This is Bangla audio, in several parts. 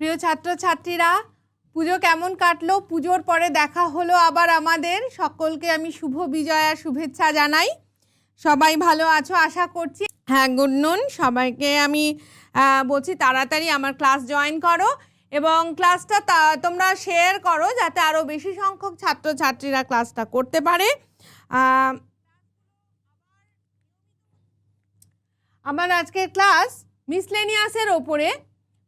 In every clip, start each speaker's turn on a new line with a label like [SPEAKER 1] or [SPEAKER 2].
[SPEAKER 1] প্রিয় ছাত্রছাত্রীরা, পুজো কেমন কাটলো? পুজোর পরে দেখা হলো আবার আমাদের। সকলকে আমি শুভ বিজয়া, শুভেচ্ছা জানাই। সবাই ভালো আছো? আশা করছি। হ্যাঁ গুড নুন। সবাইকে আমি বলছি তাড়াতাড়ি আমার ক্লাস জয়েন করো এবং ক্লাসটা তোমরা শেয়ার করো যাতে আরও বেশি সংখ্যক ছাত্রছাত্রীরা ক্লাসটা করতে পারে। আমার আজকের ক্লাস মিসলেনিয়াসের ওপরে।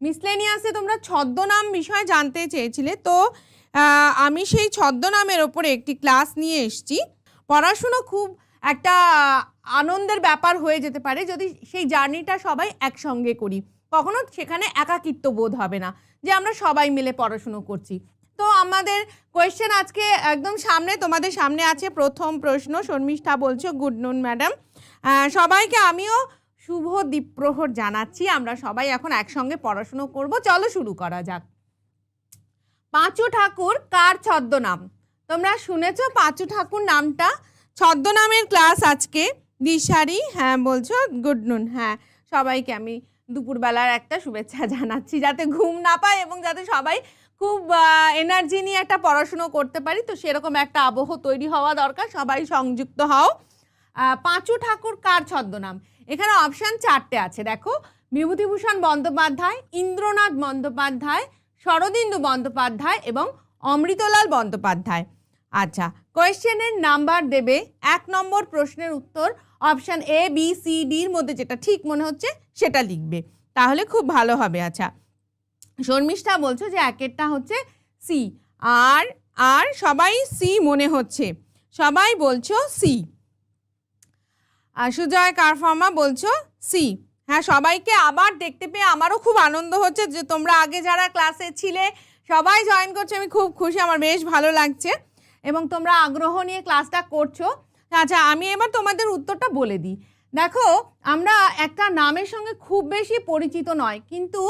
[SPEAKER 1] মিসলেনিয়াসে তোমরা ছদ্মনাম বিষয়ে জানতে চেয়েছিলে, তো আমি সেই ছদ্মনামের ওপরে একটি ক্লাস নিয়ে এসেছি। পড়াশুনো খুব একটা আনন্দের ব্যাপার হয়ে যেতে পারে যদি সেই জার্নিটা সবাই একসঙ্গে করি। কখনো সেখানে একাকিত্ব বোধ হবে না যে আমরা সবাই মিলে পড়াশুনো করছি। তো আমাদের কোয়েশ্চেন আজকে একদম সামনে, তোমাদের সামনে আছে প্রথম প্রশ্ন। শর্মিষ্ঠা বলছো, গুড নুন, ম্যাডাম। সবাইকে আমিও শুভ দ্বীপ্রহর জানাচ্ছি। আমরা সবাই এখন একসঙ্গে পড়াশুনো করব। চলো শুরু করা যাক। পাঁচু ঠাকুর, কার ছদ্মনাম? তোমরা শুনেছো পাঁচু ঠাকুর নামটা? ছদ্মনামের ক্লাস আজকে। দিশারি হ্যাঁ বলছো? গুড নুন হ্যাঁ। সবাইকে আমি দুপুরবেলার একটা শুভেচ্ছা জানাচ্ছি। যাতে ঘুম না পায় এবং যাতে সবাই খুব এনার্জি নিয়ে একটা পড়াশুনো করতে পারি। তো সেরকম একটা আবহ তৈরি হওয়া দরকার। সবাই সংযুক্ত হও। পাঁচু ঠাকুর, কার ছদ্মনাম? এখানে অপশান চারটে আছে, দেখো। বিভূতিভূষণ বন্দ্যোপাধ্যায়, ইন্দ্রনাথ বন্দ্যোপাধ্যায়, শরদিন্দু বন্দ্যোপাধ্যায় এবং অমৃতলাল বন্দ্যোপাধ্যায়। আচ্ছা কোয়েশ্চেনের নাম্বার দেবে, এক নম্বর প্রশ্নের উত্তর অপশান এ বি সি ডির মধ্যে যেটা ঠিক মনে হচ্ছে সেটা লিখবে। তাহলে খুব ভালো হবে আচ্ছা। শর্মিষ্ঠা বলছো যে একেরটা হচ্ছে সি আর আর সবাই সি মনে হচ্ছে। সবাই বলছো সি সুজয় কারফার্মা বলছো? সি। হ্যাঁ সবাইকে আবার দেখতে পেয়ে আমারও খুব আনন্দ হচ্ছে যে তোমরা আগে যারা ক্লাসে ছিলে, সবাই জয়েন করছ। আমি খুব খুশি, আমার বেশ ভালো লাগছে। এবং তোমরা আগ্রহ নিয়ে ক্লাসটা করছ। আচ্ছা আমি এবার তোমাদের উত্তরটা বলে দিই। দেখো, আমরা একটা নামের সঙ্গে খুব বেশি পরিচিত নয়, কিন্তু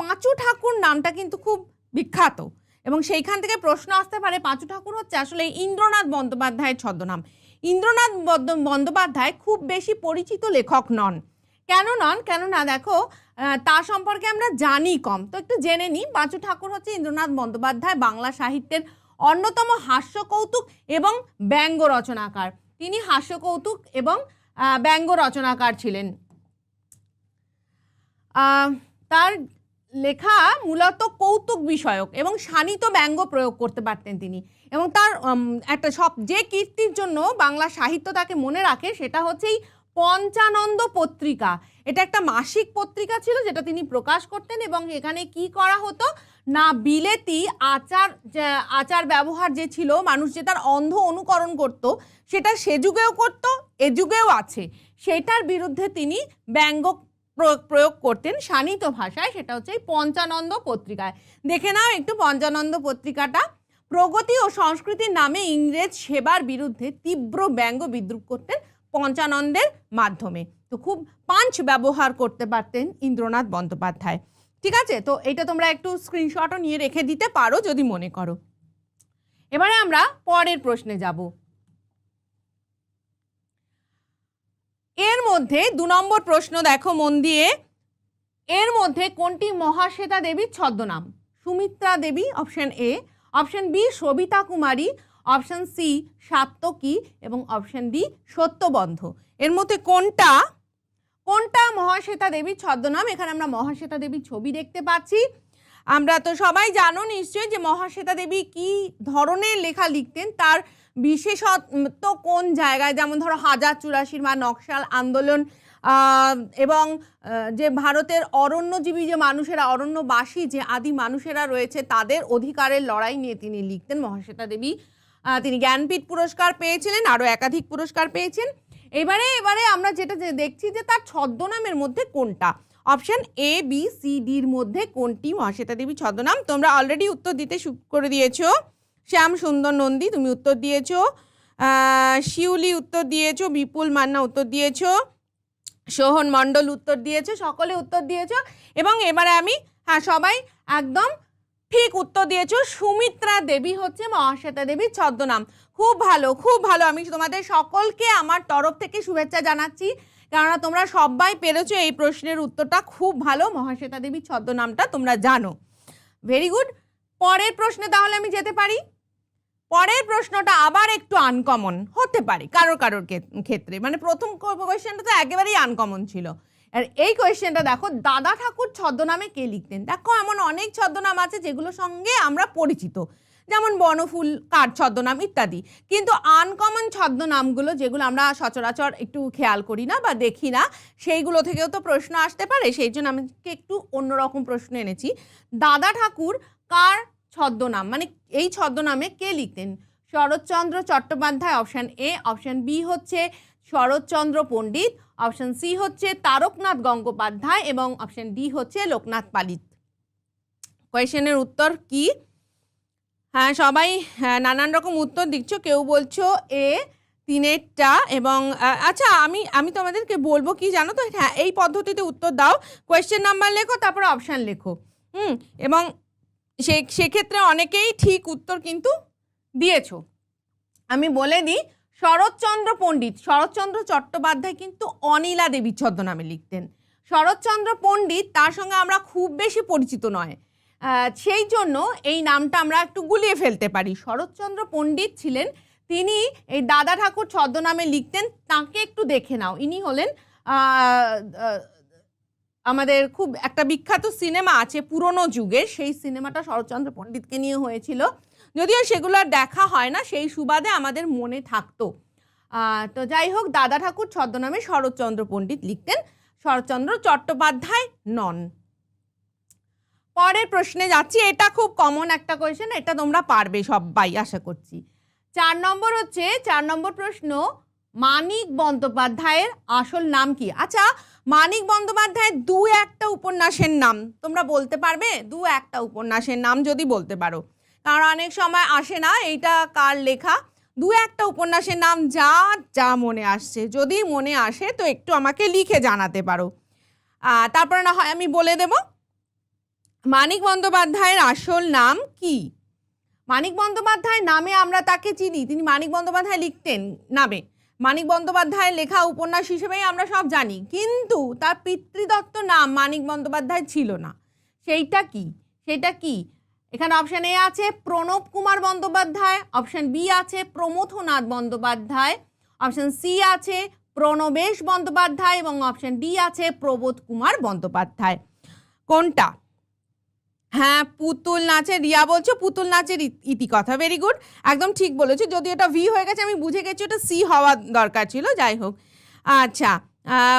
[SPEAKER 1] পাঁচু ঠাকুর নামটা কিন্তু খুব বিখ্যাত। এবং সেইখান থেকে প্রশ্ন আসতে পারে, পাঁচু ঠাকুর হচ্ছে আসলে ইন্দ্রনাথ বন্দ্যোপাধ্যায়ের ছদ্মনাম। ইন্দ্রনাথ বন্দ- বন্দ্যোপাধ্যায় খুব বেশি পরিচিত লেখক নন। কেন নন? কেননা দেখো তা সম্পর্কে আমরা জানি কম। তো একটু জেনে নিই, বাঁচু ঠাকুর হচ্ছে ইন্দ্রনাথ বন্দ্যোপাধ্যায়, বাংলা সাহিত্যের অন্যতম হাস্য কৌতুক এবং ব্যঙ্গ রচনাকার। তিনি হাস্য কৌতুক এবং ব্যঙ্গ রচনাকার ছিলেন। তার লেখা মূলত কৌতুক বিষয়ক এবং শানিত ব্যঙ্গ প্রয়োগ করতে পারতেন তিনি। এবং তার একটা সব, যে কীর্তির জন্য বাংলা সাহিত্য তাকে মনে রাখে সেটা হচ্ছে এই পঞ্চানন্দ পত্রিকা। এটা একটা মাসিক পত্রিকা ছিল যেটা তিনি প্রকাশ করতেন এবং এখানে কি করা হতো? না, বিলেতি আচার আচার ব্যবহার যে ছিল, মানুষ যে তার অন্ধ অনুকরণ করত, সেটা সে যুগেও করত, এ যুগেও আছে। সেটার বিরুদ্ধে তিনি ব্যঙ্গ প্রয়োগ করতেন শানিত ভাষায়, সেটা হচ্ছে এই পঞ্চানন্দ পত্রিকায়। দেখে নাও একটু পঞ্চানন্দ পত্রিকাটা। প্রগতি ও সংস্কৃতির নামে ইংরেজ সেবার বিরুদ্ধে তীব্র ব্যঙ্গ বিদ্রুপ করতেন পঞ্চানন্দের মাধ্যমে। তো খুব পাঞ্চ ব্যবহার করতে পারতেন ইন্দ্রনাথ বন্দ্যোপাধ্যায়। ঠিক আছে? তো এটা তোমরা একটু স্ক্রিনশটও নিয়ে রেখে দিতে পারো যদি মনে করো। এবারে আমরা পরের প্রশ্নে যাব এর মধ্যে দু নম্বর প্রশ্ন দেখো মন দিয়ে। এর মধ্যে কোনটি মহাশ্বেতা দেবীর ছদ্মনাম? Sumitra Devi option A option B Sabita Kumari. Option C Satyaki এবং অপশন ডি সত্যবন্ধ। এর মধ্যে কোনটা? কোনটা মহাশ্বেতা দেবীর ছদ্মনাম? এখানে আমরা মহাশ্বেতা দেবীর ছবি দেখতে পাচ্ছি। আমরা তো সবাই জানো নিশ্চয়ই যে মহাশ্বেতা দেবী কি ধরনের লেখা লিখতেন? তার বিশেষত্ব কোন জায়গায়? যেমন ধরো হাজার চুরাশির বা নকশাল আন্দোলন এবং যে ভারতের অরণ্যজীবী যে মানুষেরা, অরণ্যবাসী যে আদি মানুষেরা রয়েছে, তাদের অধিকারের লড়াই নিয়ে তিনি লিখতেন মহাশ্বেতা দেবী। তিনি জ্ঞানপীঠ পুরস্কার পেয়েছিলেন, আরও একাধিক পুরস্কার পেয়েছেন। এবারে এবারে আমরা যেটা দেখছি যে তার ছদ্মনামের মধ্যে কোনটা? অপশন এ বি সি ডির মধ্যে কোনটি? মহাশ্বেতা দেবী ছদ্মনাম তোমরা অলরেডি উত্তর দিতে শুরু করে দিয়েছ। শ্যাম সুন্দর নন্দী তুমি উত্তর দিয়েছ। শিউলি উত্তর দিয়েছ বিপুল মান্না উত্তর দিয়েছ সোহন মণ্ডল উত্তর দিয়েছে, সকলে উত্তর দিয়েছ। এবং এবারে আমি হ্যাঁ সবাই একদম ঠিক উত্তর দিয়েছ। সুমিত্রা দেবী হচ্ছে মহাশ্বেতা দেবীর ছদ্মনাম। খুব ভালো খুব ভালো। আমি তোমাদের সকলকে আমার তরফ থেকে শুভেচ্ছা জানাচ্ছি। কেননা তোমরা সবাই পেরেছ এই প্রশ্নের উত্তরটা। খুব ভালো, মহাশ্বেতা দেবীর ছদ্মনামটা তোমরা জানো। ভেরি গুড পরের প্রশ্নে তাহলে আমি যেতে পারি? পরের প্রশ্নটা আবার একটু আনকমন হতে পারে, কারোর কারোর ক্ষেত্রে। মানে প্রথম কোয়েশ্চেনটা তো একেবারেই আনকমন ছিল। আর এই কোয়েশ্চেনটা দেখো, দাদা ঠাকুর ছদ্মনামে কে লিখতেন? দেখো, এমন অনেক ছদ্মনাম আছে যেগুলোর সঙ্গে আমরা পরিচিত। যেমন বনফুল, কার ছদ্মনাম ইত্যাদি। কিন্তু আনকমন ছদ্মনামগুলো যেগুলো আমরা সচরাচর একটু খেয়াল করি না বা দেখি না, সেইগুলো থেকেও তো প্রশ্ন আসতে পারে। সেই জন্য আমি একটু অন্যরকম প্রশ্ন এনেছি। দাদা ঠাকুর কার ছদ্মনাম মানে এই ছদ্মনামে কে লিখতেন? Saratchandra Chattopadhyay option A option B হচ্ছে শরৎচন্দ্র পণ্ডিত অপশান সি হচ্ছে তারকনাথ গঙ্গোপাধ্যায় এবং অপশান ডি হচ্ছে লোকনাথ পালিত। কোয়েশনের উত্তর কি? হ্যাঁ সবাই হ্যাঁ, নানান রকম উত্তর দিচ্ছ কেউ বলছো এ তিনেরটা এবং আচ্ছা আমি আমি তোমাদেরকে বলব কি জানো তো? হ্যাঁ এই পদ্ধতিতে উত্তর দাও। কোয়েশ্চেন নাম্বার লেখো তারপরে অপশান লেখো। হুম এবং সে, সেক্ষেত্রে অনেকেই ঠিক উত্তর কিন্তু দিয়েছ। আমি বলে দিই, শরৎচন্দ্র পণ্ডিত, শরৎচন্দ্র চট্টোপাধ্যায় কিন্তু অনিলা দেবী ছদ্মনামে লিখতেন। শরৎচন্দ্র পণ্ডিত তার সঙ্গে আমরা খুব বেশি পরিচিত নয়। সেই জন্য এই নামটা আমরা একটু গুলিয়ে ফেলতে পারি। শরৎচন্দ্র পণ্ডিত ছিলেন, তিনি এই দাদা ঠাকুর ছদ্মনামে লিখতেন, তাকে একটু দেখে নাও। ইনি হলেন আমাদের খুব একটা বিখ্যাত সিনেমা আছে পুরনো যুগের, সেই সিনেমাটা শরৎচন্দ্র পণ্ডিতকে নিয়ে হয়েছিল। যদিও সেগুলো আর দেখা হয় না, সেই সুবাদে আমাদের মনে থাকতো। তো যাই হোক, দাদা ঠাকুর ছদ্মনামে শরৎচন্দ্র পণ্ডিত লিখতেন, শরৎচন্দ্র চট্টোপাধ্যায় নন। পরের প্রশ্নে যাচ্ছি, এটা খুব কমন একটা কোয়েশ্চেন এটা তোমরা পারবে সবাই আশা করছি। চার নম্বর হচ্ছে, চার নম্বর প্রশ্ন মানিক বন্দ্যোপাধ্যায়ের আসল নাম কি? আচ্ছা মানিক বন্দ্যোপাধ্যায়ের দু একটা উপন্যাসের নাম তোমরা বলতে পারবে? দু একটা উপন্যাসের নাম যদি বলতে পারো। কারণ অনেক সময় আসে না, এইটা কার লেখা? দু একটা উপন্যাসের নাম যা যা মনে আসছে। যদি মনে আসে, তো একটু আমাকে লিখে জানাতে পারো। তারপরে না হয় আমি বলে দেব। মানিক বন্দ্যোপাধ্যায়ের আসল নাম কি? মানিক বন্দ্যোপাধ্যায় নামে আমরা তাকে চিনি। তিনি মানিক বন্দ্যোপাধ্যায় লিখতেন নামে। মানিক বন্দ্যোপাধ্যায়ের লেখা উপন্যাস হিসেবেই আমরা সব জানি। কিন্তু তার পিতৃদত্ত নাম মানিক বন্দ্যোপাধ্যায় ছিল না। সেইটা কি? সেটা কি? এখানে অপশন এ আছে, প্রণব কুমার বন্দ্যোপাধ্যায়। অপশন বি আছে, প্রমথনাথ বন্দ্যোপাধ্যায়। অপশন সি আছে, প্রণবেশ বন্দ্যোপাধ্যায়। এবং অপশন ডি আছে, প্রবোধ কুমার বন্দ্যোপাধ্যায়। কোনটা? হ্যাঁ পুতুল নাচের রিয়া বলছো, পুতুল নাচের ইতি- কথা ভেরি গুড একদম ঠিক বলেছ, যদি এটা ভি হয়ে গেছে, আমি বুঝে গেছি ওটা সি হওয়া দরকার ছিল, যাই হোক। আচ্ছা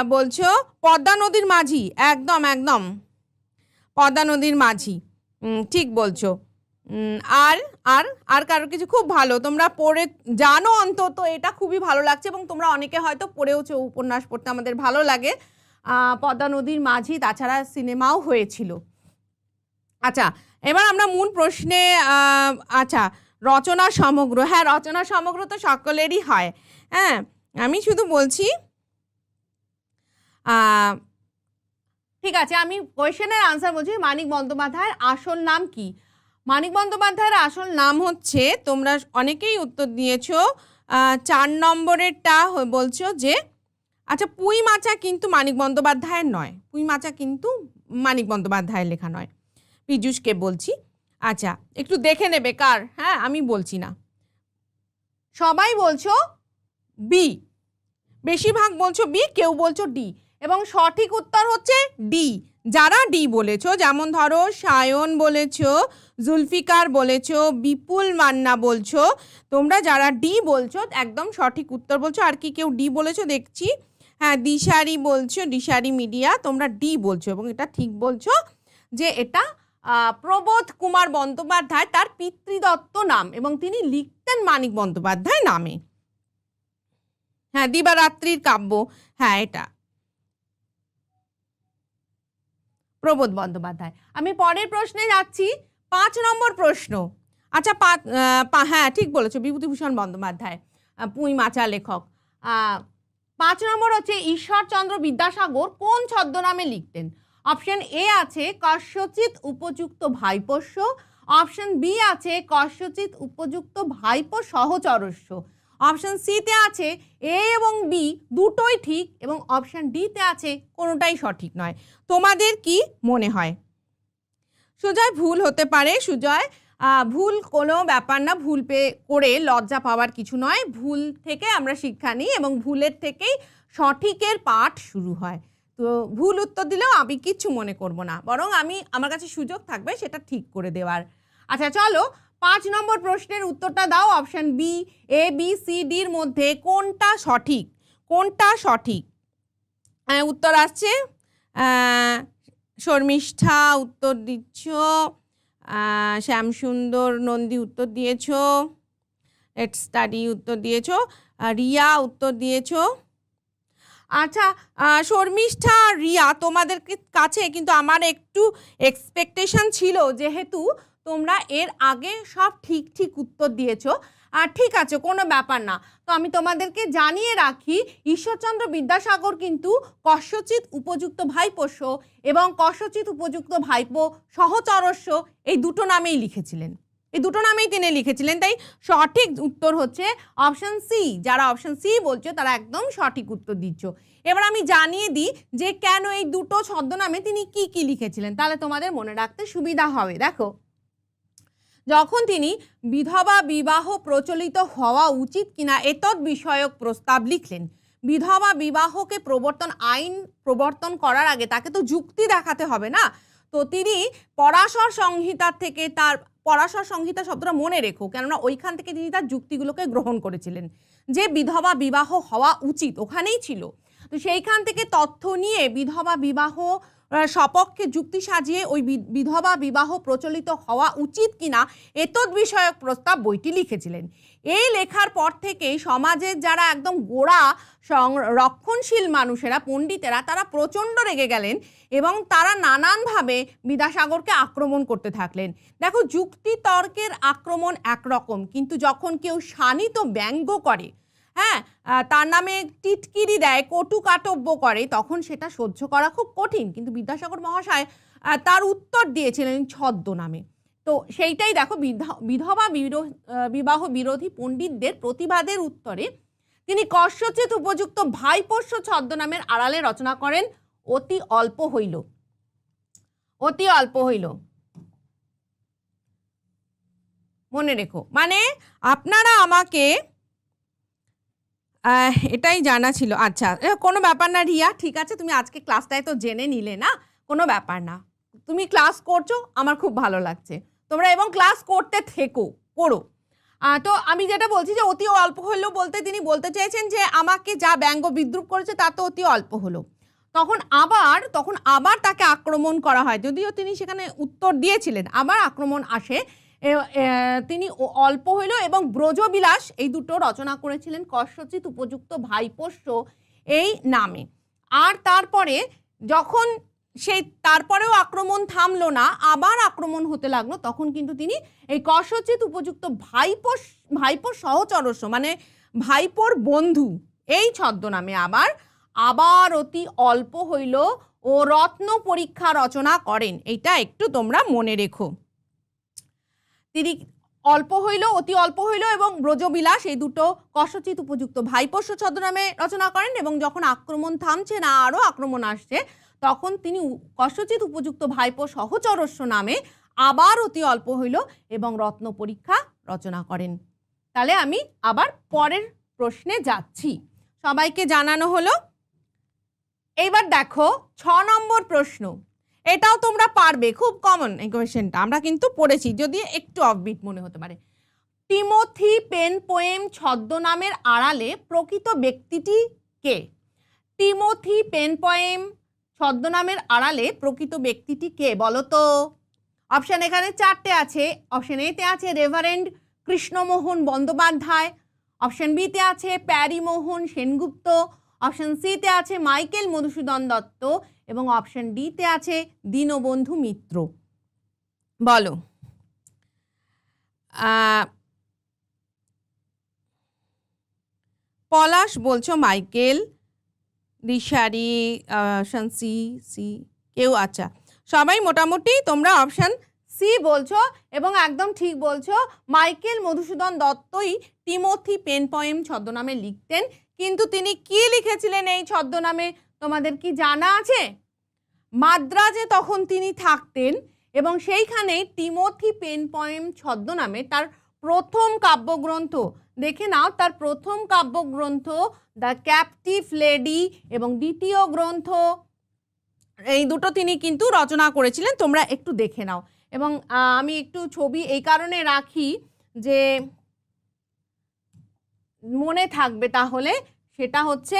[SPEAKER 1] বলছো, পদ্মা নদীর মাঝি, একদম একদম। পদ্মা নদীর মাঝি ঠিক বলছো। আর আর আর কারোর কিছু? খুব ভালো, তোমরা পড়ে, জানো অন্তত, এটা খুবই ভালো লাগছে, এবং তোমরা অনেকে হয়তো পড়েওছো উপন্যাস পড়তে, আমাদের ভালো লাগে। পদ্মা নদীর মাঝি, তাছাড়া সিনেমাও হয়েছিল। আচ্ছা এবার আমরা মূল প্রশ্নে আচ্ছা রচনা সমগ্র হ্যাঁ রচনা সমগ্র তো সকলেরই হয় হ্যাঁ আমি শুধু বলছি ঠিক আছে, আমি কোয়েশ্চেনের আনসার বলছি মানিক বন্দ্যোপাধ্যায়ের আসল নাম কি? মানিক বন্দ্যোপাধ্যায়ের আসল নাম হচ্ছে, তোমরা অনেকেই উত্তর দিয়েছ চার নম্বরেরটা বলছো যে আচ্ছা পুঁই মাচা কিন্তু মানিক বন্দ্যোপাধ্যায়ের নয়, পুঁই মাচা কিন্তু মানিক বন্দ্যোপাধ্যায়ের লেখা নয়। পীযূষকে বলছি আচ্ছা একটু দেখে নেবে কার? হ্যাঁ আমি বলছি না। সবাই বলছো বি বেশিরভাগ বলছো বি কেউ বলছো ডি এবং সঠিক উত্তর হচ্ছে ডি যারা ডি বলেছ, যেমন ধরো সায়ন বলেছ, জুলফিকার বলেছ, বিপুল মান্না বলছো, তোমরা যারা ডি বলছো, একদম সঠিক উত্তর বলছো। আর কি কেউ ডি বলেছ দেখছি? হ্যাঁ দিশারি বলছো, দিশারি মিডিয়া, তোমরা ডি বলছো এবং এটা ঠিক বলছো যে এটা প্রবোধ কুমার বন্দ্যোপাধ্যায় তার পিতৃদত্ত নাম এবং তিনি লিখতেন মানিক বন্দ্যোপাধ্যায় নামে। হ্যাঁ দিবারাত্রির কাব্য। হ্যাঁ এটা। প্রবোধ বন্দ্যোপাধ্যায়। আমি পরের প্রশ্নে যাচ্ছি। পাঁচ নম্বর প্রশ্ন। আচ্ছা পা- হ্যাঁ ঠিক বলেছ, বিভূতিভূষণ বন্দ্যোপাধ্যায় পুঁই মাচা লেখক। পাঁচ নম্বর হচ্ছে, ঈশ্বরচন্দ্র বিদ্যাসাগর কোন ছদ্মনামে লিখতেন? অপশন এ আছে কস্যচিৎ উপযুক্ত ভাইপোষ্য। অপশন বি আছে কস্যচিৎ উপযুক্ত ভাইপো সহচরস্য। অপশন সিতে আছে এ এবং বি দুটোই ঠিক এবং অপশন ডিতে আছে কোনোটাই সঠিক নয়। তোমাদের কি মনে হয়? সুজয়, ভুল হতে পারে। সুজয় ভুল কোনো ব্যাপার না। ভুল পে, করে লজ্জা পাওয়ার কিছু নয়। ভুল থেকে আমরা শিক্ষা নিই এবং ভুলের থেকেই সঠিকের পাঠ শুরু হয়। তো ভুল উত্তর দিলেও আমি কিচ্ছু মনে করব না। বরং আমি, আমার কাছে সুযোগ থাকবে সেটা ঠিক করে দেওয়ার। আচ্ছা চলো পাঁচ নম্বর প্রশ্নের উত্তরটা দাও option B, A, B, C ডির মধ্যে কোনটা সঠিক? কোনটা সঠিক? উত্তর আসছে শর্মিষ্ঠা উত্তর দিচ্ছ শ্যামসুন্দর নন্দী উত্তর দিয়েছ লেট স্টাডি উত্তর দিয়েছ রিয়া উত্তর দিয়েছ আচ্ছা শর্মিষ্ঠা, রিয়া তোমাদের কাছে? কিন্তু আমার একটু এক্সপেকটেশন ছিল যেহেতু তোমরা এর আগে সব ঠিক ঠিক উত্তর দিয়েছ। আর ঠিক আছে, কোনো ব্যাপার না। তো আমি তোমাদেরকে জানিয়ে রাখি, ঈশ্বরচন্দ্র বিদ্যাসাগর কিন্তু কস্যচিৎ উপযুক্ত ভাইপোষ্য এবং কস্যচিৎ উপযুক্ত ভাইপো সহচরস্য এই দুটো নামেই লিখেছিলেন। এই দুটো নামেই তিনি লিখেছিলেন। তাই সঠিক উত্তর হচ্ছে অপশন সি যারা অপশান সি বলছো, তারা একদম সঠিক উত্তর দিচ্ছ। এবার আমি জানিয়ে দিই যে কেন এই দুটো ছদ্মনামে তিনি কি কি লিখেছিলেন। তাহলে তোমাদের মনে রাখতে সুবিধা হবে। দেখো, যখন তিনি বিধবা বিবাহ প্রচলিত হওয়া উচিত কিনা এতদ বিষয়ক প্রস্তাব লিখলেন। বিধবা বিবাহকে প্রবর্তন আইন প্রবর্তন করার আগে তাকে তো যুক্তি দেখাতে হবে না। তো তিনি পরাশর সংহিতার থেকে তার, পরাশর সংহিতা শব্দটা মনে রেখো। কেননা ওইখান থেকে তিনি তার যুক্তিগুলোকে গ্রহণ করেছিলেন। যে বিধবা বিবাহ হওয়া উচিত ওখানেই ছিল। তো সেইখান থেকে তথ্য নিয়ে বিধবা বিবাহ সপক্ষে যুক্তি সাজিয়ে ওই বিধবা বিবাহ প্রচলিত হওয়া উচিত কিনা, এতদ বিষয়ক প্রস্তাব বইটি লিখেছিলেন। এই লেখার পর থেকেই সমাজের যারা একদম গোড়া রক্ষণশীল মানুষেরা পণ্ডিতেরা তারা প্রচণ্ড রেগে গেলেন এবং তারা নানানভাবে বিদ্যাসাগরকে আক্রমণ করতে থাকলেন। দেখো যুক্তি তর্কের আক্রমণ একরকম কিন্তু যখন কেউ শানিত ব্যঙ্গ করে হ্যাঁ তার নামে টিটকিরি দেয় কটু কাটব্য করে তখন সেটা সহ্য করা খুব কঠিন। কিন্তু বিদ্যাসাগর মহাশয় তার উত্তর দিয়েছিলেন ছদ্ম নামে। তো সেইটাই দেখো বিধ- বিধবা বিরো- আহ, বিবাহ বিরোধী পণ্ডিতদের প্রতিবাদের উত্তরে তিনি কর্ষচিত উপযুক্ত ভাইপোষ্য ছদ্মনামের আড়ালে রচনা করেন, অতি অল্প হইল। অতি অল্প হইল। মনে রেখো। মানে আপনারা আমাকে এটাই জানা ছিল। আচ্ছা কোনো ব্যাপার না রিয়া, ঠিক আছে, তুমি আজকে ক্লাসটায় তো জেনে নিলে না, কোনো ব্যাপার না। তুমি ক্লাস করছ, আমার খুব ভালো লাগছে। তোমরা এবং ক্লাস করতে থেকো করো তো আমি যেটা বলছি যে অতি অল্প হলেও বলতে তিনি বলতে চেয়েছেন যে আমাকে যা ব্যঙ্গ বিদ্রুপ করেছে তা তো অতি অল্প হলো। তখন আবার তখন আবার তাকে আক্রমণ করা হয়। যদিও তিনি সেখানে উত্তর দিয়েছিলেন, আবার আক্রমণ আসে। তিনি অল্প হইল এবং ব্রজবিলাস এই দুটো রচনা করেছিলেন কর্ষচিত উপযুক্ত ভাইপোষ্য এই নামে। আর তারপরে যখন সেই তারপরেও আক্রমণ থামলো না, আবার আক্রমণ হতে লাগল, তখন কিন্তু তিনি এই কর্ষচিত উপযুক্ত ভাইপো ভাইপো সহচরস্য মানে ভাইপোর বন্ধু, এই ছদ্মনামে আবার আবার অতি অল্প হইল ও রত্ন পরীক্ষা রচনা করেন, এইটা একটু তোমরা মনে রেখো। তিনি অল্প হইল, অতি অল্প হইল এবং ব্রজবিলাস এই দুটো কষচিত উপযুক্ত ভাইপোষ্য ছদ্মনামে রচনা করেন এবং যখন আক্রমণ থামছে না, আরও আক্রমণ আসছে তখন তিনি কষচিত উপযুক্ত ভাইপো সহচরস্য নামে আবার অতি অল্প হইল এবং রত্ন পরীক্ষা রচনা করেন। তাহলে আমি আবার পরের প্রশ্নে যাচ্ছি। সবাইকে জানানো হলো, এইবার দেখো ছ নম্বর প্রশ্ন। এটাও তোমরা পারবে, খুব কমন এই কোয়েশ্চেনটা আমরা কিন্তু পড়েছি যদি একটু অফবিট মনে হতে পারে। টিমোথি পেন পোয়েম ছদ্মনামের আড়ালে প্রকৃত ব্যক্তিটি কে? টিমোথি পেন পোয়েম ছদ্মনামের আড়ালে প্রকৃত ব্যক্তিটি কে বলো তো? অপশন এখানে চারটে আছে। অপশান এতে আছে রেভারেন্ড কৃষ্ণমোহন বন্দ্যোপাধ্যায়। অপশান বিতে আছে প্যারিমোহন সেনগুপ্ত। অপশন সিতে আছে মাইকেল মধুসূদন দত্ত। এবং অপশান ডিতে আছে দীনবন্ধু মিত্র। বলো। পলাশ বলছো Michael. Dishari option C C কেউ আচ্ছা। সবাই মোটামুটি তোমরা অপশান সি বলছো এবং একদম ঠিক বলছো, মাইকেল মধুসূদন দত্তই টিমোথি পেন পয়েম ছদ্মনামে লিখতেন। কিন্তু তিনি কি লিখেছিলেন এই ছদ্মনামে, তোমাদের কি জানা আছে? মাদ্রাজে তখন তিনি থাকতেন এবং সেইখানেই টিমোথি পেন পয়েম ছদ্মনামে তার প্রথম কাব্যগ্রন্থ। দেখে নাও, তার প্রথম কাব্যগ্রন্থ দ্য ক্যাপটিভ লেডি এবং দ্বিতীয় গ্রন্থ। এই দুটো তিনি কিন্তু রচনা করেছিলেন, তোমরা একটু দেখে নাও। এবং আমি একটু ছবি এই কারণে রাখি যে, মনে থাকবে তাহলে, সেটা হচ্ছে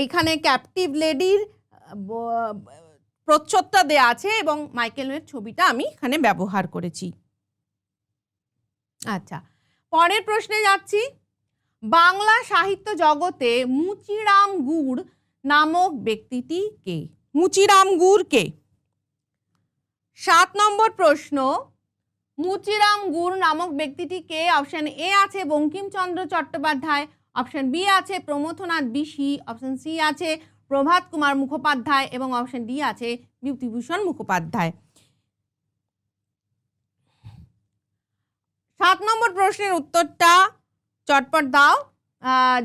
[SPEAKER 1] এইখানে ক্যাপটিভ লেডির প্রচ্ছদটা দেয়া আছে এবং মাইকেলের ছবিটা আমি এখানে ব্যবহার করেছি। আচ্ছা পরের প্রশ্নে যাচ্ছি। বাংলা সাহিত্য জগতে মুচিরাম গুড় নামক ব্যক্তিটি কে? মুচিরাম গুড় কে? সাত নম্বর প্রশ্ন, মুচিরাম গুড় নামক ব্যক্তিটি কে? অপশন এ আছে বঙ্কিমচন্দ্র চট্টোপাধ্যায়, অপশন বি আছে প্রমথনাথ বিশি, অপশন সি আছে প্রভাত কুমার মুখোপাধ্যায় এবং অপশন ডি আছে বিভূতিভূষণ মুখোপাধ্যায়। সাত নম্বর প্রশ্নের উত্তরটা চটপট দাও।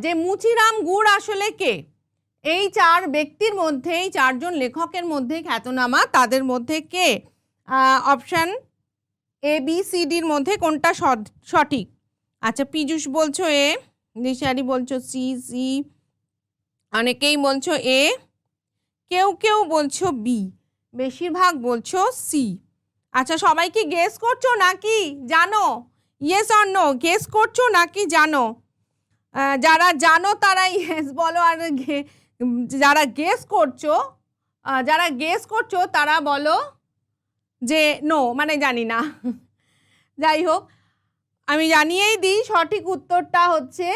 [SPEAKER 1] যে মুচিরাম গুড় আসলে কে? এই চার ব্যক্তির মধ্যে এই চারজন লেখকের মধ্যে খ্যাতনামা তাদের মধ্যে কে? অপশান এ বি সি ডির মধ্যে কোনটা সঠিক? আচ্ছা পীযুষ বলছো এ দিশারি বলছো সি সি অনেকেই বলছো এ কেউ কেউ বলছো বি বেশিরভাগ বলছো সি আচ্ছা সবাই কি গেস করছ নাকি? জানো? ইয়েস অর নো গেস করছ নাকি জানো? যারা জানো তারা ইয়েস বলো আর যারা গেস করছ যারা গেস করছ তারা বলো যে নো মানে জানি না। যাই হোক আমি জানিয়েই দিই সঠিক উত্তরটা হচ্ছে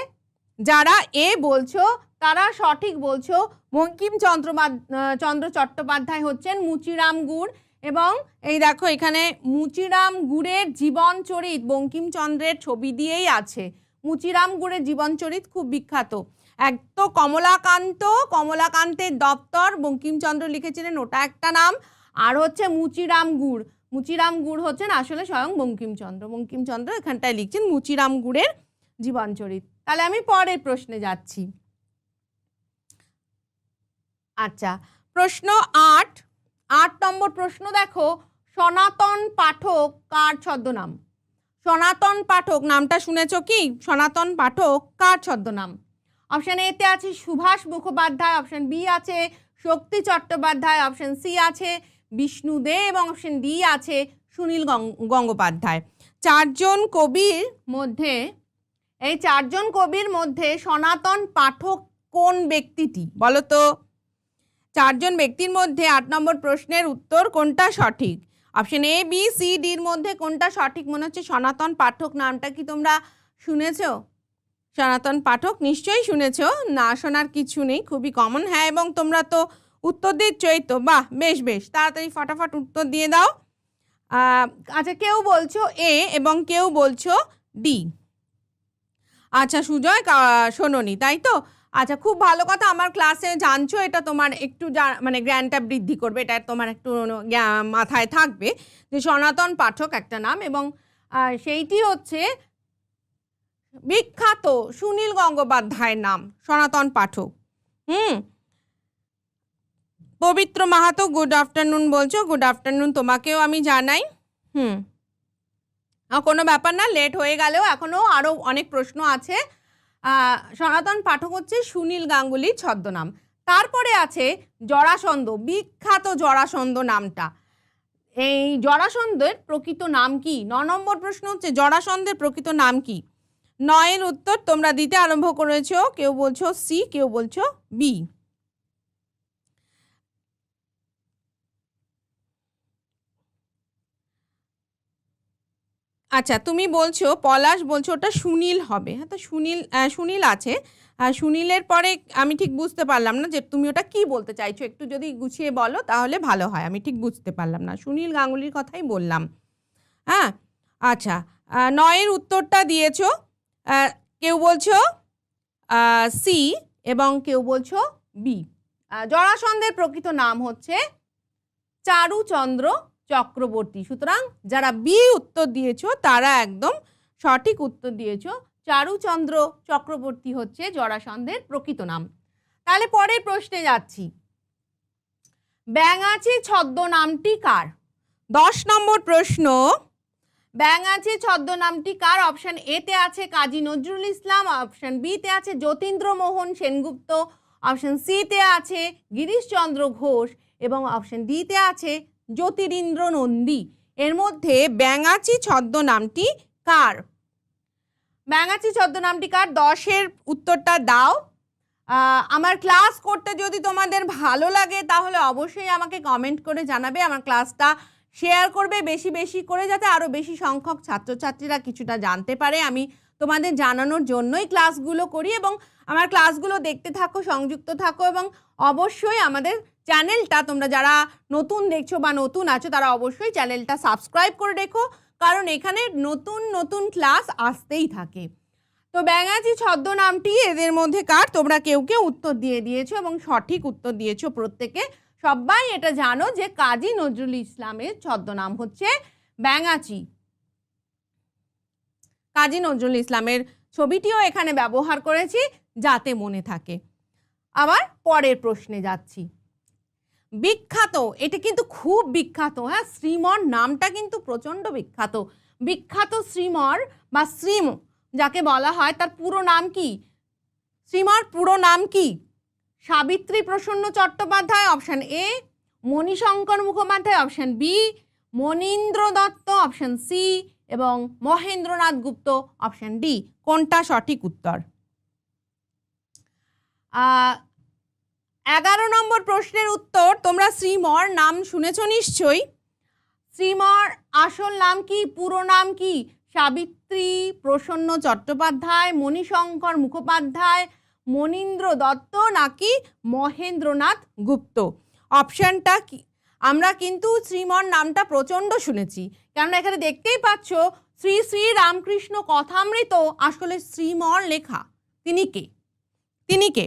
[SPEAKER 1] যারা এ বলছো তারা সঠিক বলছো। বঙ্কিমচন্দ্র মা- আহ, চন্দ্র চট্টোপাধ্যায় হচ্ছেন মুচিরাম গুড়। এবং এই দেখো এখানে মুচিরাম গুড়ের জীবন চরিত বঙ্কিমচন্দ্রের ছবি দিয়েই আছে। মুচিরাম গুড়ের জীবন চরিত খুব বিখ্যাত। এক তো কমলাকান্ত, কমলাকান্তের দপ্তর, বঙ্কিমচন্দ্র লিখেছিলেন, ওটা একটা নাম। আর হচ্ছে মুচিরাম গুড়। মুচিরাম গুড় হচ্ছেন আসলে স্বয়ং বঙ্কিমচন্দ্র। বঙ্কিমচন্দ্র এখানটায় লিখছেন মুচিরাম গুড়ের জীবন চরিত তাহলে আমি পরের প্রশ্নে যাচ্ছি। আচ্ছা প্রশ্ন আট। আট নম্বর প্রশ্ন দেখো, সনাতন পাঠক কার ছদ্মনাম? সনাতন পাঠক, নামটা শুনেছো কি? সনাতন পাঠক কার ছদ্মনাম? অপশন এতে আছে সুভাষ মুখোপাধ্যায় অপশন বি আছে শক্তি চট্টোপাধ্যায় অপশন সি আছে বিষ্ণু দে এবং অপশন ডি আছে সুনীল গঙ্গোপাধ্যায়। চারজন কবির মধ্যে, এই চারজন কবির মধ্যে সনাতন পাঠক কোন ব্যক্তিটি? বলো তো। চারজন ব্যক্তির মধ্যে আট নম্বর প্রশ্নের উত্তর কোনটা সঠিক? অপশন এ বি সি ডির মধ্যে কোনটা সঠিক? মনে হচ্ছে সনাতন পাঠক নামটা কি তোমরা শুনেছো? সনাতন পাঠক নিশ্চয়ই শুনেছো। না শোনার কিছু নেই, খুবই কমন হ্যাঁ এবং তোমরা তো উত্তর দিচ্ছই তো। বাহ, বেশ বেশ। তাড়াতাড়ি ফটাফট উত্তর দিয়ে দাও। আচ্ছা কেউ বলছো এ এবং কেউ বলছো ডি আচ্ছা সুজয় শোনোনি, তাই তো? আচ্ছা খুব ভালো কথা। আমার ক্লাসে জানছো, এটা তোমার একটু মানে জ্ঞানটা বৃদ্ধি করবে, এটা তোমার একটু মাথায় থাকবে যে সনাতন পাঠক একটা নাম এবং সেইটি হচ্ছে বিখ্যাত সুনীল গঙ্গোপাধ্যায়ের নাম, সনাতন পাঠক। হুম? পবিত্র মাহাতো, গুড আফটারনুন বলছো, গুড আফটারনুন তোমাকেও আমি জানাই। হুম? কোনো ব্যাপার না, লেট হয়ে গেলেও এখনও আরও অনেক প্রশ্ন আছে। সনাতন পাঠক হচ্ছে সুনীল গাঙ্গুলি ছদ্মনাম। তারপরে আছে জরাসন্দ বিখ্যাত জরাসন্দ নামটা। এই জরাসন্দের প্রকৃত নাম কি? ন নম্বর প্রশ্ন হচ্ছে, জরাসন্ধের প্রকৃত নাম কি? নয়ের উত্তর তোমরা দিতে আরম্ভ করেছ, কেউ বলছো সি, কেউ বলছো বি। আচ্ছা তুমি বলছো, পলাশ বলছো ওটা সুনীল হবে। হ্যাঁ তো সুনীল সুনীল আছে। সুনীলের পরে আমি ঠিক বুঝতে পারলাম না যে তুমি ওটা কি বলতে চাইছো। একটু যদি গুছিয়ে বলো তাহলে ভালো হয়। আমি ঠিক বুঝতে পারলাম না। সুনীল গাঙ্গুলির কথাই বললাম। হ্যাঁ আচ্ছা নয়ের উত্তরটা দিয়েছ। কেউ বলছো সি এবং কেউ বলছো বি। জরাসন্ধের প্রকৃত নাম হচ্ছে চারুচন্দ্র চক্রবর্তী। সুতরাং যারা বি উত্তর দিয়েছ, তারা একদম সঠিক উত্তর দিয়েছ। চারুচন্দ্র চক্রবর্তী হচ্ছে জরাসন্ধের প্রকৃত নাম। তাহলে পরের প্রশ্নে যাচ্ছি। ব্যাঙাচি ছদ্মনামটি কার? দশ নম্বর প্রশ্ন, ব্যাঙাচি ছদ্মনামটি কার? অপশন এতে আছে কাজী নজরুল ইসলাম, অপশন বিতে আছে যতীন্দ্র মোহন সেনগুপ্ত, অপশন সিতে আছে গিরিশচন্দ্র ঘোষ এবং অপশন ডিতে আছে জ্যোতিরিন্দ্র নন্দী এর মধ্যে ব্যাঙাচি ছদ্মনামটি কার? ব্যাঙাচি ছদ্মনামটি কার? দশের উত্তরটা দাও। আমার ক্লাস করতে যদি তোমাদের ভালো লাগে, তাহলে অবশ্যই আমাকে কমেন্ট করে জানাবে। আমার ক্লাসটা শেয়ার করবে বেশি বেশি করে, যাতে আরও বেশি সংখ্যক ছাত্রছাত্রীরা কিছুটা জানতে পারে। আমি তোমাদের জানানোর জন্যই ক্লাসগুলো করি এবং আমার ক্লাসগুলো দেখতে থাকো, সংযুক্ত থাকো এবং অবশ্যই আমাদের চ্যানেলটা তোমরা যারা নতুন দেখছ বা নতুন আছো, তারা অবশ্যই চ্যানেলটা সাবস্ক্রাইব করে রেখো, কারণ এখানে নতুন নতুন ক্লাস আসতেই থাকে। তো ব্যাঙাচি ছদ্মনামটি এদের মধ্যে কার তোমরা কেউ কেউ উত্তর দিয়ে দিয়েছ এবং সঠিক উত্তর দিয়েছ প্রত্যেকে। সবাই এটা জানো যে কাজী নজরুল ইসলামের ছদ্মনাম হচ্ছে ব্যাঙাচি কাজী নজরুল ইসলামের ছবিটিও এখানে ব্যবহার করেছি যাতে মনে থাকে। আবার পরের প্রশ্নে যাচ্ছি। বিখ্যাত, এটা কিন্তু খুব বিখ্যাত হ্যাঁ? শ্রীমর নামটা কিন্তু প্রচণ্ড বিখ্যাত। বিখ্যাত শ্রীমর বা শ্রীম, যাকে বলা হয়, তার পুরো নাম কি? শ্রীমর পুরো নাম কি? Savitri Prasanna Chattopadhyay, option A. Manishankar Mukhopadhyay, option B. Manindra Dutta, option C. এবং মহেন্দ্রনাথ গুপ্ত, অপশান ডি। কোনটা সঠিক উত্তর? এগারো নম্বর প্রশ্নের উত্তর তোমরা শ্রীমর নাম শুনেছ নিশ্চয়ই। শ্রীমর আসল নাম কি, পুরো নাম কি? সাবিত্রী প্রসন্ন চট্টোপাধ্যায়, মণিশঙ্কর মুখোপাধ্যায়, মনীন্দ্র দত্ত নাকি মহেন্দ্রনাথ গুপ্ত? অপশানটা কি? আমরা কিন্তু শ্রীমর নামটা প্রচণ্ড শুনেছি। কেননা এখানে দেখতেই পাচ্ছ, শ্রী শ্রী রামকৃষ্ণ কথামৃত আসলে শ্রীমর লেখা। তিনি কে? তিনি কে?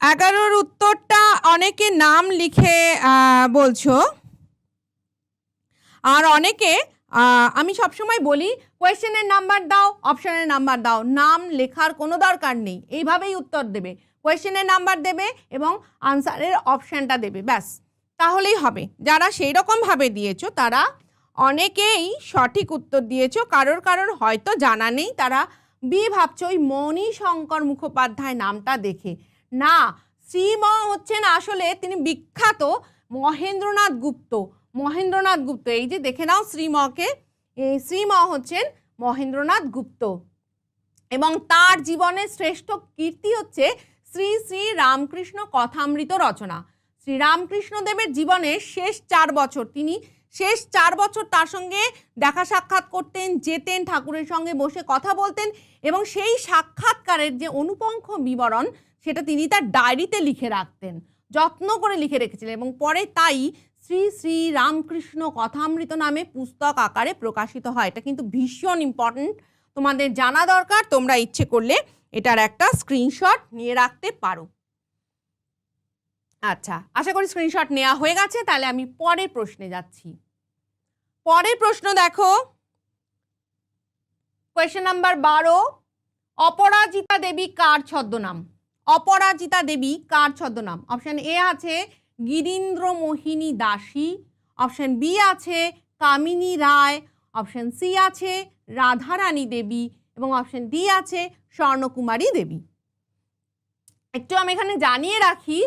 [SPEAKER 1] এগারোর উত্তরটা অনেকে নাম লিখে বলছো। আর অনেকে আমি সবসময় বলি, কোয়েশ্চেনের নাম্বার দাও, অপশনের নাম্বার দাও। নাম লেখার কোনো দরকার নেই। এইভাবেই উত্তর দেবে। কোয়েশ্চেনের নাম্বার দেবে এবং আনসারের অপশানটা দেবে। ব্যাস। তাহলেই হবে। যারা সেই রকমভাবে দিয়েছ, তারা অনেকেই সঠিক উত্তর দিয়েছ। কারোর কারোর হয়তো জানা নেই। তারা বি ভাবছ, ওই মণিশঙ্কর মুখোপাধ্যায় নামটা দেখে। না, শ্রীম হচ্ছেন আসলে তিনি বিখ্যাত মহেন্দ্রনাথ গুপ্ত মহেন্দ্রনাথ গুপ্ত। এই যে দেখে নাও শ্রীমকে শ্রীম হচ্ছেন মহেন্দ্রনাথ গুপ্ত। এবং তার জীবনের শ্রেষ্ঠ কীর্তি হচ্ছে শ্রী শ্রী রামকৃষ্ণ কথামৃত রচনা। শ্রী রামকৃষ্ণদেবের জীবনের শেষ চার বছর, তিনি শেষ চার বছর তার সঙ্গে দেখা সাক্ষাৎ করতেন, যেতেন, ঠাকুরের সঙ্গে বসে কথা বলতেন এবং সেই সাক্ষাৎকারের যে অনুপঙ্খ বিবরণ সেটা তিনি তার ডায়েরিতে লিখে রাখতেন, যত্ন করে লিখে রেখেছিলেন এবং পরে তাই শ্রী শ্রী রামকৃষ্ণ কথামৃত নামে পুস্তক আকারে প্রকাশিত হয়। এটা কিন্তু ভীষণ ইম্পর্ট্যান্ট তোমাদের জানা দরকার, তোমরা ইচ্ছে করলে এটার একটা স্ক্রিনশট নিয়ে রাখতে পারো। আচ্ছা আশা করি স্ক্রিনশট নেওয়া হয়ে গেছে, তাহলে আমি পরের প্রশ্নে যাচ্ছি। পরের প্রশ্ন দেখো। কোয়েশ্চেন নাম্বার বারো, অপরাজিতা দেবী কার ছদ্মনাম? অপরাজিতা দেবী, কার ছদ্মনাম? অপশন এ আছে গিরীন্দ্র মোহিনী দাসী। অপশন বি আছে কামিনী রায়। অপশন সি আছে রাধারানী দেবী। এবং অপশন ডি আছে স্বর্ণকুমারী দেবী। একটু আমি এখানে জানিয়ে রাখি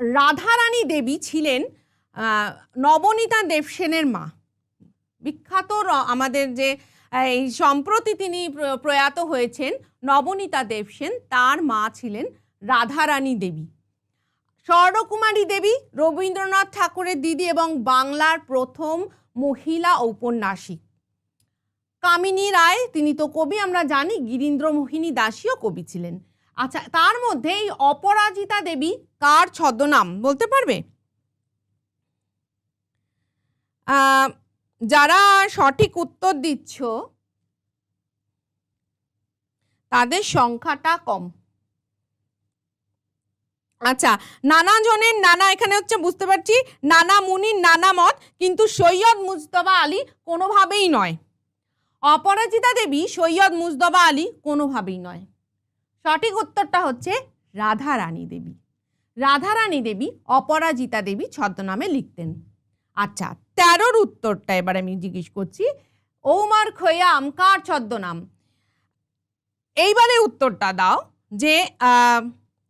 [SPEAKER 1] রাধারানী দেবী ছিলেন নবনীতা দেবসেনের মা। বিখ্যাত আমাদের যে, এই সম্প্রতি তিনি প্র- প্রয়াত হয়েছেন নবনীতা দেবসেন তার মা ছিলেন রাধারানী দেবী। স্বর্ণকুমারী দেবী রবীন্দ্রনাথ ঠাকুরের দিদি এবং বাংলার প্রথম মহিলা ঔপন্যাসিক। কামিনী রায়, তিনি তো কবি, আমরা জানি গিরীন্দ্র মোহিনী দাসীও কবি ছিলেন। আচ্ছা তার মধ্যে এই অপরাজিতা দেবী কার ছদ্মনাম বলতে পারবে? যারা সঠিক উত্তর দিচ্ছ তাদের সংখ্যাটা কম। আচ্ছা নানা জনের নানা, এখানে হচ্ছে বুঝতে পারছি, নানা মুনির নানা মত, কিন্তু সৈয়দ মুজতবা আলী কোনোভাবেই নয়। অপরাজিতা দেবী সৈয়দ মুজতবা আলী কোনোভাবেই নয়। সঠিক উত্তরটা হচ্ছে রাধা রানী দেবী। রাধা রানী দেবী অপরাজিতা দেবী ছদ্মনামে লিখতেন। আচ্ছা তেরোর উত্তরটা এবার আমি জিজ্ঞেস করছি। ওমার খৈয়াম কার ছদ্মনাম। এইবারে উত্তরটা দাও যে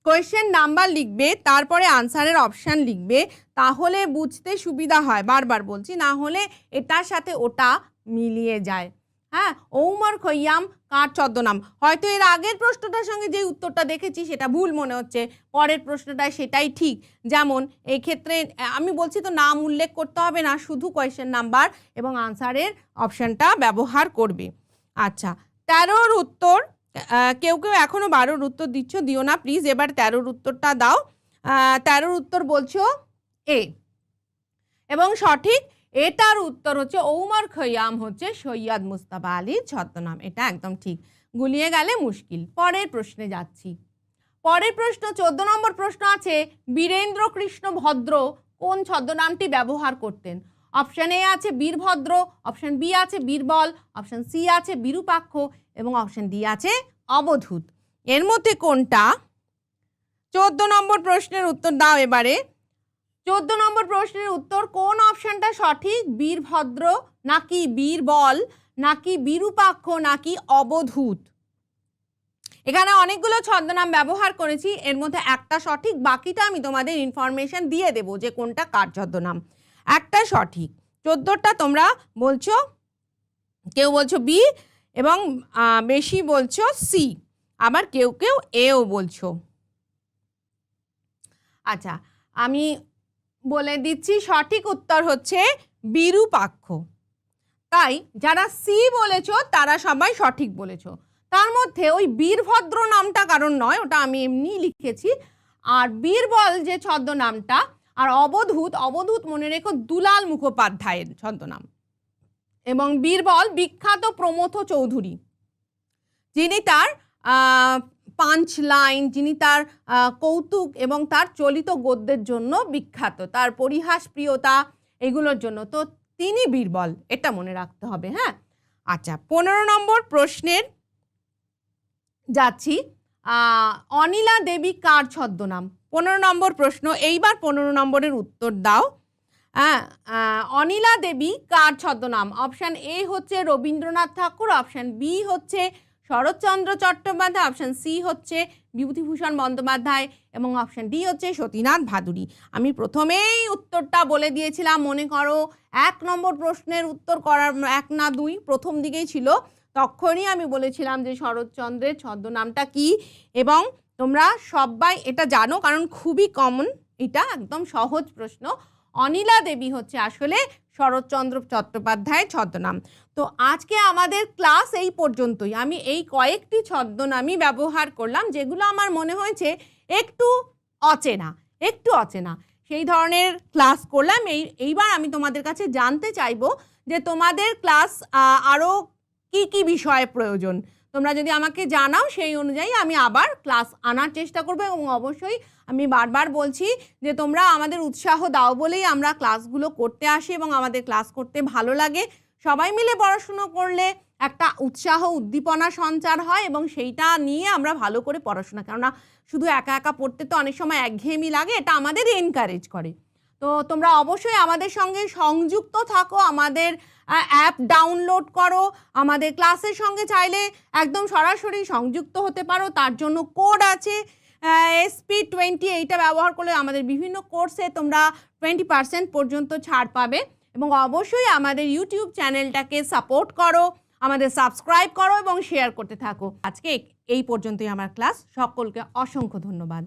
[SPEAKER 1] কোয়েশ্চেন নাম্বার লিখবে, তারপরে আনসারের অপশান লিখবে, তাহলে বুঝতে সুবিধা হয়। বারবার বলছি, না হলে এটার সাথে ওটা মিলিয়ে যায়। হ্যাঁ ওমর খৈয়াম কার ছদ্মনাম? হয়তো এর আগের প্রশ্নটার সঙ্গে যে উত্তরটা দেখেছি, সেটা ভুল মনে হচ্ছে। পরের প্রশ্নটায় সেটাই ঠিক। যেমন এই ক্ষেত্রে আমি বলছি তো নাম উল্লেখ করতে হবে না, শুধু কোয়েশ্চেন নাম্বার এবং আনসারের অপশানটা ব্যবহার করবে। আচ্ছা তেরোর উত্তর কেউ কেউ এখনও বারোর উত্তর দিচ্ছ, দিও না প্লিজ এবার তেরোর উত্তরটা দাও। তেরোর উত্তর বলছো এ এবং সঠিক এটার উত্তর হচ্ছে ওমর খৈয়াম হচ্ছে সৈয়দ মুস্তাফা আলীর ছদ্মনাম। এটা একদম ঠিক। গুলিয়ে গেলে মুশকিল। পরের প্রশ্নে যাচ্ছি। পরের প্রশ্ন, চোদ্দ নম্বর প্রশ্ন আছে, বীরেন্দ্র কৃষ্ণ ভদ্র কোন ছদ্মনামটি ব্যবহার করতেন? অপশন এ আছে বীরভদ্র, অপশান বি আছে বীরবল, অপশন সি আছে বিরূপাক্ষ এবং অপশন ডি আছে অবধূত। এর মধ্যে কোনটা? চোদ্দ নম্বর প্রশ্নের উত্তর দাও এবারে। চোদ্দ নম্বর প্রশ্নের উত্তর কোন অপশনটা সঠিক? বীরভদ্র নাকি বীরবল নাকি বিরূপাক্ষ, নাকি অবধূত? এখানে অনেকগুলো ছদ্মনাম ব্যবহার করেছি, এর মধ্যে একটা সঠিক, বাকিটা আমি তোমাদের ইনফরমেশন দিয়ে দেবো যে কোনটা কার ছদ্মনাম। একটা সঠিক। চোদ্দোটা তোমরা বলছো? কেউ বলছো বি এবং বেশি বলছো সি আবার কেউ কেউ এও বলছো। আচ্ছা আমি বলে দিচ্ছি, সঠিক উত্তর হচ্ছে বিরূপাক্ষ। তাই যারা সি বলেছ, তারা সবাই সঠিক বলেছ। তার মধ্যে ওই বীরভদ্র নামটা কারণ নয়, ওটা আমি এমনি লিখেছি। আর বীরবল যে ছদ্মনামটা, আর অবধূত অবধূত মনে রেখো দুলাল মুখোপাধ্যায়ের ছদ্মনাম। এবং বীরবল বিখ্যাত প্রমথ চৌধুরী। যিনি তার পাঞ্চ লাইন যিনি তার কৌতুক এবং তার চলিত গদ্যের জন্য বিখ্যাত। তার পরিহাস, প্রিয়তা এগুলোর জন্য। তো তিনি বীরবল, এটা মনে রাখতে হবে হ্যাঁ? আচ্ছা পনেরো নম্বর প্রশ্নের যাচ্ছি। অনিলা দেবী কার ছদ্মনাম? পনেরো নম্বর প্রশ্ন, এইবার পনেরো নম্বরের উত্তর দাও। অনিলা দেবী কার ছদ্মনাম? অপশান এ হচ্ছে রবীন্দ্রনাথ ঠাকুর অপশান বি হচ্ছে শরৎচন্দ্র চট্টোপাধ্যায় অপশান সি হচ্ছে বিভূতিভূষণ বন্দ্যোপাধ্যায় এবং অপশান ডি হচ্ছে সতীনাথ ভাদুরী। আমি প্রথমেই উত্তরটা বলে দিয়েছিলাম, মনে করো এক নম্বর প্রশ্নের উত্তর করার এক না দুই, প্রথম দিকেই ছিল। তখনই আমি বলেছিলাম যে শরৎচন্দ্রের ছদ্মনামটা কি? এবং তোমরা সবাই এটা জানো, কারণ খুবই কমন এটা একদম সহজ প্রশ্ন। অনিলা দেবী হচ্ছে আসলে শরৎচন্দ্র চট্টোপাধ্যায়ের ছদ্মনাম। তো আজকে আমাদের ক্লাস এই পর্যন্তই। আমি এই কয়েকটি ছদ্মনামই ব্যবহার করলাম, যেগুলো আমার মনে হয়েছে একটু অচেনা একটু অচেনা। সেই ধরনের ক্লাস করলাম। এই, এইবার আমি তোমাদের কাছে জানতে চাইব যে তোমাদের ক্লাস আরও কি কি বিষয়ে প্রয়োজন? তোমরা যদি আমাকে জানাও সেই অনুযায়ী আমি আবার ক্লাস আনার চেষ্টা করব এবং অবশ্যই আমি বারবার বলছি যে তোমরা আমাদের উৎসাহ দাও বলেই আমরা ক্লাসগুলো করতে আসি এবং আমাদের ক্লাস করতে ভালো লাগে। সবাই মিলে পড়াশুনো করলে একটা উৎসাহ, উদ্দীপনা সঞ্চার হয় এবং সেইটা নিয়ে আমরা ভালো করে পড়াশোনা। কেননা শুধু একা একা পড়তে তো অনেক সময় একঘেয়েমি লাগে, এটা আমাদের এনকারেজ করে। তো তোমরা অবশ্যই আমাদের সঙ্গে সংযুক্ত থাকো, আমাদের অ্যাপ ডাউনলোড করো। আমাদের ক্লাসের সঙ্গে চাইলে একদম সরাসরি সংযুক্ত হতে পারো। তার জন্য কোড আছে। এসপি টোয়েন্টি এইটা ব্যবহার করলে আমাদের বিভিন্ন কোর্সে তোমরা টোয়েন্টি পার্সেন্ট পর্যন্ত ছাড় পাবে। এবং অবশ্যই আমাদের ইউটিউব চ্যানেলটাকে সাপোর্ট করো, আমাদের সাবস্ক্রাইব করো এবং শেয়ার করতে থাকো। আজকে এই পর্যন্তই আমার ক্লাস সকলকে অসংখ্য ধন্যবাদ।